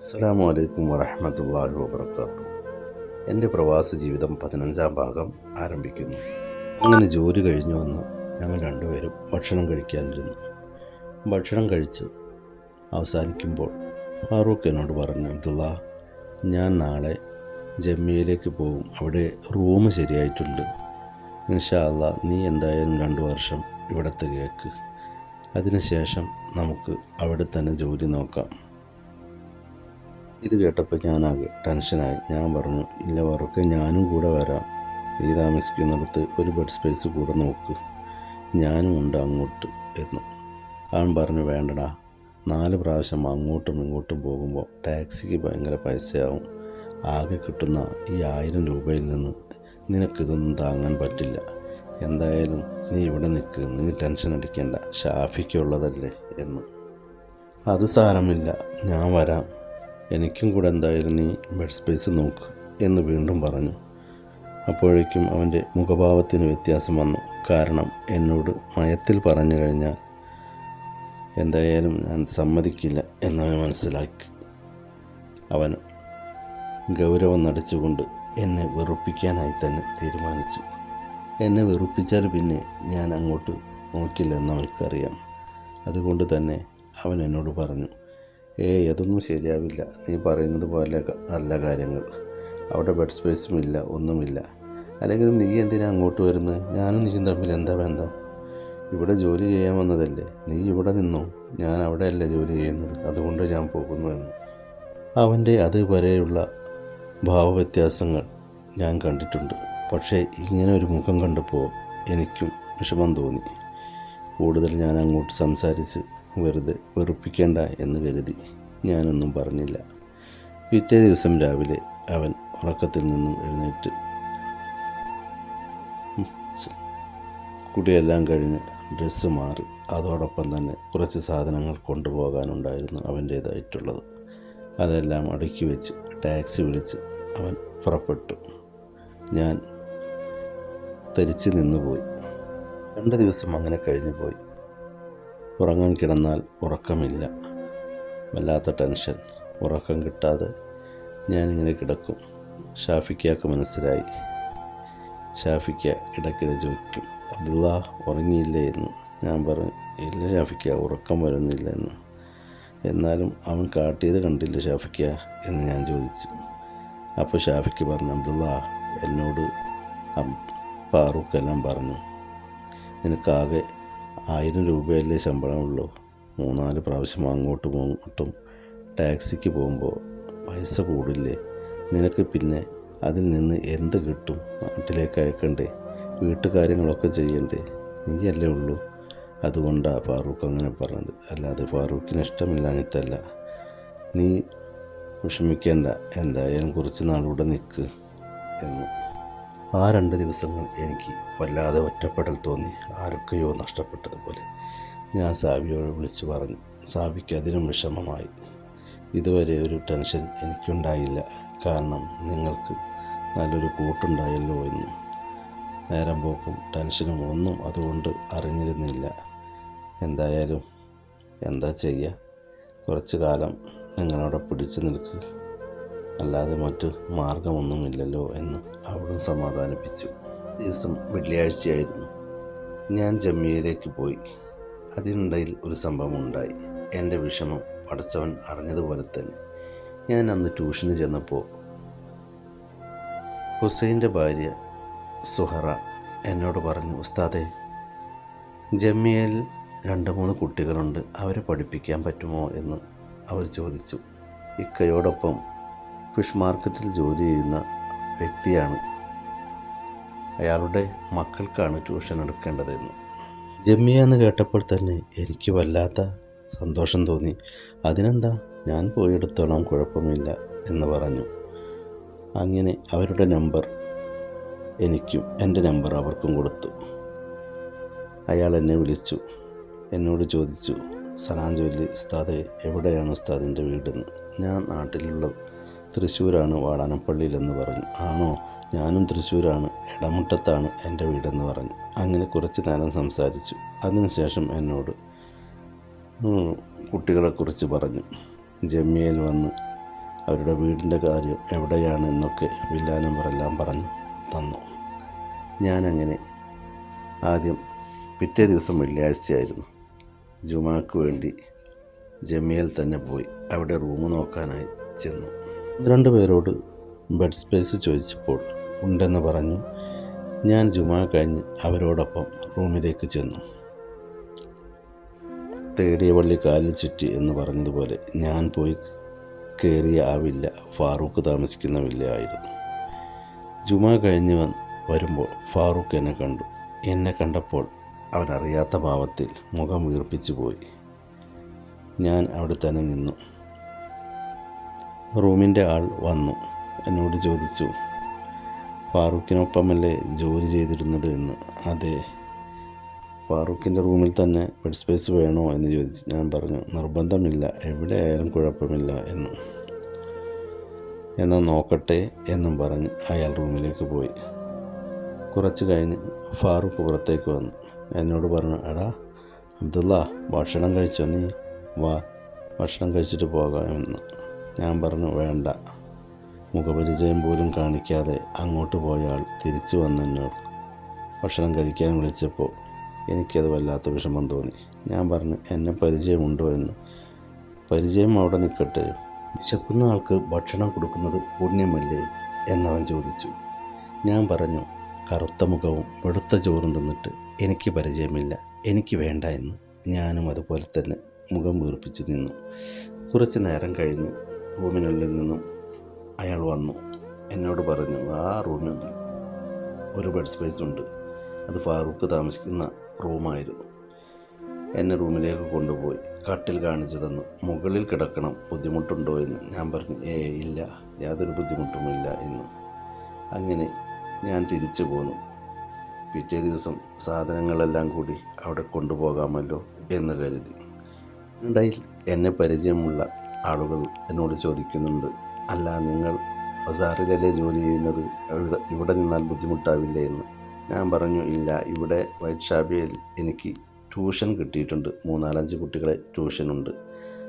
അസ്സാം വലൈക്കും വറഹമത്തല്ലാഹി വാബർക്കാത്തു എന്റെ പ്രവാസ ജീവിതം പതിനഞ്ചാം ഭാഗം ആരംഭിക്കുന്നു. അങ്ങനെ ജോലി കഴിഞ്ഞു വന്ന് ഞങ്ങൾ രണ്ടുപേരും ഭക്ഷണം കഴിക്കാനിരുന്നു. ഭക്ഷണം കഴിച്ച് അവസാനിക്കുമ്പോൾ ഫാറൂഖ് എന്നോട് പറഞ്ഞു അബ്ദുള്ള ഞാൻ നാളെ ജമ്മിയയിലേക്ക് പോകും. അവിടെ റൂം ശരിയായിട്ടുണ്ട്. ഇൻഷാ അല്ലാ നീ എന്തായാലും രണ്ട് വർഷം ഇവിടുത്തെ കേക്ക്. അതിനുശേഷം നമുക്ക് അവിടെ തന്നെ ജോലി നോക്കാം. ഇത് കേട്ടപ്പോൾ ഞാനാകെ ടെൻഷനായി. ഞാൻ പറഞ്ഞു ഇല്ല വറുക്കെ ഞാനും കൂടെ വരാം. നീ താമസിക്കുന്നിടത്ത് ഒരു ബെഡ് സ്പേസ് കൂടെ നോക്ക്. ഞാനും ഉണ്ട് അങ്ങോട്ട് എന്ന്. അവൻ പറഞ്ഞു വേണ്ടടാ. നാല് പ്രാവശ്യം അങ്ങോട്ടും ഇങ്ങോട്ടും പോകുമ്പോൾ ടാക്സിക്ക് ഭയങ്കര പൈസയാവും. ആകെ കിട്ടുന്ന ഈ ആയിരം രൂപയിൽ നിന്ന് നിനക്കിതൊന്നും താങ്ങാൻ പറ്റില്ല. എന്തായാലും നീ ഇവിടെ നിൽക്ക്. നീ ടെൻഷൻ അടിക്കേണ്ട. ഷാഫിക്കുള്ളതല്ലേ എന്ന്. അത് സാരമില്ല. ഞാൻ വരാം. എനിക്കും കൂടെ എന്തായാലും നീ ബെഡ് സ്പേസ് നോക്ക് എന്ന് വീണ്ടും പറഞ്ഞു. അപ്പോഴേക്കും അവന്റെ മുഖഭാവത്തിന് വ്യത്യാസം വന്നു. കാരണം എന്നോട് മയത്തിൽ പറഞ്ഞു കഴിഞ്ഞാൽ എന്തായാലും ഞാൻ സമ്മതിക്കില്ല എന്നവൻ മനസ്സിലാക്കി. അവൻ ഗൗരവം നടിച്ചുകൊണ്ട് എന്നെ വെറുപ്പിക്കാനായി തന്നെ തീരുമാനിച്ചു. എന്നെ വെറുപ്പിച്ചാൽ പിന്നെ ഞാൻ അങ്ങോട്ട് നോക്കില്ല എന്ന് അവൾക്കറിയാം അതുകൊണ്ട് തന്നെ അവൻ എന്നോട് പറഞ്ഞു ഏയ് അതൊന്നും ശരിയാവില്ല. നീ പറയുന്നത് പോലെ അല്ല കാര്യങ്ങൾ. അവിടെ ബെഡ് സ്പേസും ഇല്ല ഒന്നുമില്ല. അല്ലെങ്കിൽ നീ എന്തിനാ അങ്ങോട്ട് വരുന്നത്? ഞാനും നീയും തമ്മിൽ എന്താ ബന്ധം? ഇവിടെ ജോലി ചെയ്യാൻ വന്നതല്ലേ? നീ ഇവിടെ നിന്നു? ഞാൻ അവിടെയല്ല ജോലി ചെയ്യുന്നത്? അതുകൊണ്ട് ഞാൻ പോകുന്നു എന്ന്. അവന്റെ അതുവരെയുള്ള ഭാവവ്യത്യാസങ്ങൾ ഞാൻ കണ്ടിട്ടുണ്ട്. പക്ഷേ ഇങ്ങനെ ഒരു മുഖം കണ്ടപ്പോൾ എനിക്കും വിഷമം തോന്നി. കൂടുതൽ ഞാൻ അങ്ങോട്ട് സംസാരിച്ച് വെറുതെ വെറുപ്പിക്കേണ്ട എന്ന് കരുതി ഞാനൊന്നും പറഞ്ഞില്ല. പിറ്റേ ദിവസം രാവിലെ അവൻ ഉറക്കത്തിൽ നിന്നും എഴുന്നേറ്റ് കുടിയെല്ലാം കഴിഞ്ഞ് ഡ്രസ്സ് മാറി. അതോടൊപ്പം തന്നെ കുറച്ച് സാധനങ്ങൾ കൊണ്ടുപോകാനുണ്ടായിരുന്നു അവന്റേതായിട്ടുള്ളത്. അതെല്ലാം അടുക്കി വെച്ച് ടാക്സി വിളിച്ച് അവൻ പുറപ്പെട്ടു. ഞാൻ തരിച്ചു നിന്നുപോയി. രണ്ട് ദിവസം അങ്ങനെ കഴിഞ്ഞു പോയി ഉറങ്ങാൻ കിടന്നാൽ ഉറക്കമില്ല. വല്ലാത്ത ടെൻഷൻ. ഉറക്കം കിട്ടാതെ ഞാനിങ്ങനെ കിടക്കും. ഷാഫിക്കാക്ക് മനസ്സിലായി. ഷാഫിക്ക ഇടയ്ക്കിടെ ചോദിക്കും അബ്ദുള്ള ഉറങ്ങിയില്ലേ എന്ന്? ഞാൻ പറഞ്ഞു ഇല്ല ഷാഫിക്ക ഉറക്കം വരുന്നില്ല എന്ന്. എന്നാലും അവൻ കാട്ടിയത് കണ്ടില്ല ഷാഫിക്ക എന്ന് ഞാൻ ചോദിച്ചു. അപ്പോൾ ഷാഫിക്ക് പറഞ്ഞു അബ്ദുള്ള എന്നോട് ഫാറൂഖ് എല്ലാം പറഞ്ഞു. നിനക്കാകെ ആയിരം രൂപയല്ലേ ശമ്പളമുള്ളൂ. മൂന്നാൽ പ്രാവശ്യം അങ്ങോട്ടും ഇങ്ങോട്ടും ടാക്സിക്ക് പോകുമ്പോൾ പൈസ കൂടില്ലേ? നിനക്ക് പിന്നെ അതിൽ നിന്ന് എന്ത് കിട്ടും? നാട്ടിലേക്ക് അയക്കണ്ടേ? വീട്ടുകാര്യങ്ങളൊക്കെ ചെയ്യണ്ടേ? നീയല്ലേ ഉള്ളൂ. അതുകൊണ്ടാണ് ഫാറൂഖ് അങ്ങനെ പറഞ്ഞത്. അല്ലാതെ ഫാറൂഖിന് ഇഷ്ടമില്ലാഞ്ഞിട്ടല്ല. നീ വിഷമിക്കേണ്ട. എന്തായാലും കുറച്ച് നാളിവിടെ നിൽക്ക് എന്ന്. ആ രണ്ട് ദിവസങ്ങൾ എനിക്ക് വല്ലാതെ ഒറ്റപ്പെടൽ തോന്നി. ആരൊക്കെയോ നഷ്ടപ്പെട്ടതുപോലെ. ഞാൻ സാബിയോട് വിളിച്ചു പറഞ്ഞു സാബിക്ക് അതിനും വിഷമമായി. ഇതുവരെ ഒരു ടെൻഷൻ എനിക്കുണ്ടായില്ല. കാരണം നിങ്ങൾക്ക് നല്ലൊരു കൂട്ടുണ്ടായല്ലോ എന്ന്. നേരം പോക്കും ടെൻഷനും ഒന്നും അതുകൊണ്ട് അറിഞ്ഞിരുന്നില്ല. എന്തായാലും എന്താ ചെയ്യുക കുറച്ചു കാലം നിങ്ങളവിടെ പിടിച്ചു നിൽക്ക്. അല്ലാതെ മറ്റ് മാർഗമൊന്നുമില്ലല്ലോ എന്ന് അവളും സമാധാനിപ്പിച്ചു. ദിവസം വെള്ളിയാഴ്ചയായിരുന്നു. ഞാൻ ജമ്മിയയിലേക്ക് പോയി. അതിനിടയിൽ ഒരു സംഭവം ഉണ്ടായി എന്റെ വിഷമം പഠിച്ചവൻ അറിഞ്ഞതുപോലെ തന്നെ. ഞാൻ അന്ന് ട്യൂഷന് ചെന്നപ്പോൾ ഹുസൈന്റെ ഭാര്യ സുഹറ എന്നോട് പറഞ്ഞു ഉസ്താദേ ജമ്മിയയിൽ രണ്ട് മൂന്ന് കുട്ടികളുണ്ട്. അവരെ പഠിപ്പിക്കാൻ പറ്റുമോ? എന്ന് അവർ ചോദിച്ചു. ഇക്കയോടൊപ്പം ഫിഷ് മാർക്കറ്റിൽ ജോലി ചെയ്യുന്ന വ്യക്തിയാണ്. അയാളുടെ മക്കൾക്കാണ് ട്യൂഷൻ എടുക്കേണ്ടതെന്ന് ജമ്മിയ എന്ന് കേട്ടപ്പോൾ തന്നെ എനിക്ക് വല്ലാത്ത സന്തോഷം തോന്നി. അതിനെന്താ? ഞാൻ പോയെടുത്തോളാം കുഴപ്പമില്ല എന്ന് പറഞ്ഞു. അങ്ങനെ അവരുടെ നമ്പർ എനിക്കും എന്റെ നമ്പർ അവർക്കും കൊടുത്തു. അയാൾ എന്നെ വിളിച്ചു. എന്നോട് ചോദിച്ചു സലാം ഉസ്താദെ എവിടെയാണ് ഉസ്താദിന്റെ വീടെന്ന്? ഞാൻ നാട്ടിലുള്ള തൃശ്ശൂരാണ് വാടാനപ്പള്ളിയിലെന്ന് പറഞ്ഞു. ആണോ? ഞാനും തൃശ്ശൂരാണ്. ഇടമുട്ടത്താണ് എന്റെ വീടെന്ന് പറഞ്ഞു. അങ്ങനെ കുറച്ച് നേരം സംസാരിച്ചു. അതിനുശേഷം എന്നോട് കുട്ടികളെക്കുറിച്ച് പറഞ്ഞു. ജമ്മിയയിൽ വന്ന് അവരുടെ വീടിന്റെ കാര്യം എവിടെയാണ് എന്നൊക്കെ വില്ലാ നമ്പറെല്ലാം പറഞ്ഞ് തന്നു. ഞാനങ്ങനെ ആദ്യം പിറ്റേ ദിവസം വെള്ളിയാഴ്ചയായിരുന്നു. ജുമാക്ക് വേണ്ടി ജമിയയിൽ തന്നെ പോയി. അവിടെ റൂം നോക്കാനായി ചെന്നു. രണ്ട് പേരോട് ബെഡ് സ്പേസ് ചോദിച്ചപ്പോൾ ഉണ്ടെന്ന് പറഞ്ഞു. ഞാൻ ജുമാ കഴിഞ്ഞ് അവരോടൊപ്പം റൂമിലേക്ക് ചെന്നു. തേടിയ വള്ളി കാലിൽ ചുറ്റി എന്ന് പറഞ്ഞതുപോലെ ഞാൻ പോയി കയറിയ ആ വില്ല ഫാറൂഖ് താമസിക്കുന്ന വില്ല ആയിരുന്നു ജുമാ കഴിഞ്ഞ് വന്ന് വരുമ്പോൾ ഫാറൂഖ് എന്നെ കണ്ടു. എന്നെ കണ്ടപ്പോൾ അവനറിയാത്ത ഭാവത്തിൽ മുഖം വീർപ്പിച്ചു പോയി. ഞാൻ അവിടെ തന്നെ നിന്നു. റൂമിന്റെ ആൾ വന്നു. എന്നോട് ചോദിച്ചു ഫാറൂഖിനൊപ്പമല്ലേ ജോലി ചെയ്തിരുന്നത്? എന്ന്. അതെ ഫാറൂഖിന്റെ റൂമിൽ തന്നെ ബെഡ് സ്പേസ് വേണോ? എന്ന് ചോദിച്ചു ഞാൻ പറഞ്ഞു നിർബന്ധമില്ല എവിടെ ആയാലും കുഴപ്പമില്ല എന്ന്. എന്നാൽ നോക്കട്ടെ എന്നും പറഞ്ഞ് അയാൾ റൂമിലേക്ക് പോയി. കുറച്ച് കഴിഞ്ഞ് ഫാറൂഖ് പുറത്തേക്ക് വന്നു. എന്നോട് പറഞ്ഞു എടാ അബ്ദുള്ള ഭക്ഷണം കഴിച്ചോ നീ? വാ ഭക്ഷണം കഴിച്ചിട്ട് പോകാമെന്ന് ഞാൻ പറഞ്ഞു വേണ്ട. മുഖപരിചയം പോലും കാണിക്കാതെ അങ്ങോട്ട് പോയ ആൾ തിരിച്ചു വന്നെന്നോട് ഭക്ഷണം കഴിക്കാൻ വിളിച്ചപ്പോൾ എനിക്കത് വല്ലാത്ത വിഷമം തോന്നി. ഞാൻ പറഞ്ഞു എന്നെ പരിചയമുണ്ടോ എന്ന്. പരിചയം അവിടെ നിൽക്കട്ടെ. വിശക്കുന്ന ആൾക്ക് ഭക്ഷണം കൊടുക്കുന്നത് പുണ്യമല്ലേ? എന്നവൻ ചോദിച്ചു. ഞാൻ പറഞ്ഞു കറുത്ത മുഖവും വെളുത്ത ചോറും തിന്നിട്ട് എനിക്ക് പരിചയമില്ല. എനിക്ക് വേണ്ട എന്ന്. ഞാനും അതുപോലെ തന്നെ മുഖം വീർപ്പിച്ചു നിന്നു. കുറച്ച് നേരം കഴിഞ്ഞ്. റൂമിനുള്ളിൽ നിന്നും അയാൾ വന്നു. എന്നോട് പറഞ്ഞു ആ റൂമിൽ ഒരു ബെഡ് സ്പേസ് ഉണ്ട്. അത് ഫാറൂഖ് താമസിക്കുന്ന റൂമായിരുന്നു. എന്നെ റൂമിലേക്ക് കൊണ്ടുപോയി. കട്ടിൽ കാണിച്ചു തന്നു മുകളിൽ കിടക്കണം ബുദ്ധിമുട്ടുണ്ടോ എന്ന്. ഞാൻ പറഞ്ഞു ഏ ഇല്ല യാതൊരു ബുദ്ധിമുട്ടുമില്ല എന്ന്. അങ്ങനെ ഞാൻ തിരിച്ചു പോന്നു. പിറ്റേ ദിവസം സാധനങ്ങളെല്ലാം കൂടി അവിടെ കൊണ്ടുപോകാമല്ലോ എന്ന് കരുതി. ഇടയിൽ എന്നെ പരിചയമുള്ള ആളുകൾ എന്നോട് ചോദിക്കുന്നുണ്ട്. അല്ല നിങ്ങൾ ബസാറിലല്ലേ ജോലി ചെയ്യുന്നത്? ഇവിടെ ഇവിടെ നിന്നാൽ ബുദ്ധിമുട്ടാവില്ലേ എന്ന്. ഞാൻ പറഞ്ഞു ഇല്ല ഇവിടെ വൈറ്റ് ഷാബിയിൽ എനിക്ക് ട്യൂഷൻ കിട്ടിയിട്ടുണ്ട്. മൂന്നാലഞ്ച് കുട്ടികളെ ട്യൂഷനുണ്ട്.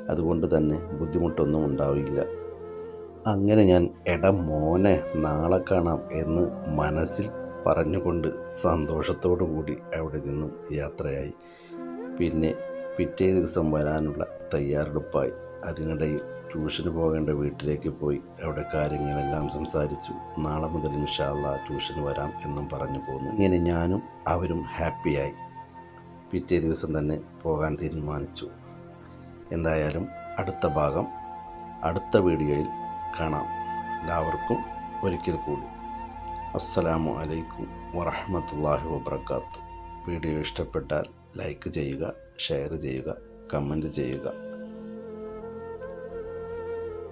അതുകൊണ്ട് തന്നെ ബുദ്ധിമുട്ടൊന്നും ഉണ്ടാവില്ല. അങ്ങനെ ഞാൻ എട മോനെ നാളെ കാണാം എന്ന് മനസ്സിൽ പറഞ്ഞുകൊണ്ട് സന്തോഷത്തോടു കൂടി അവിടെ നിന്നും യാത്രയായി. പിന്നെ പിറ്റേ ദിവസം വരാനുള്ള തയ്യാറെടുപ്പായി. അതിനിടയിൽ ട്യൂഷന് പോകേണ്ട വീട്ടിലേക്ക് പോയി അവിടെ കാര്യങ്ങളെല്ലാം സംസാരിച്ചു. നാളെ മുതൽ ഇൻഷാല്ല ട്യൂഷന് വരാം എന്നും പറഞ്ഞു പോന്നു. ഇങ്ങനെ ഞാനും അവരും ഹാപ്പിയായി. പിറ്റേ ദിവസം തന്നെ പോകാൻ തീരുമാനിച്ചു. എന്തായാലും അടുത്ത ഭാഗം അടുത്ത വീഡിയോയിൽ കാണാം. എല്ലാവർക്കും ഒരിക്കൽ കൂടി. അസ്സലാമു അലൈക്കും വറഹമത്തല്ലാഹി വബർക്കാത്തു വീഡിയോ ഇഷ്ടപ്പെട്ടാൽ ലൈക്ക് ചെയ്യുക ഷെയർ ചെയ്യുക കമന്റ് ചെയ്യുക.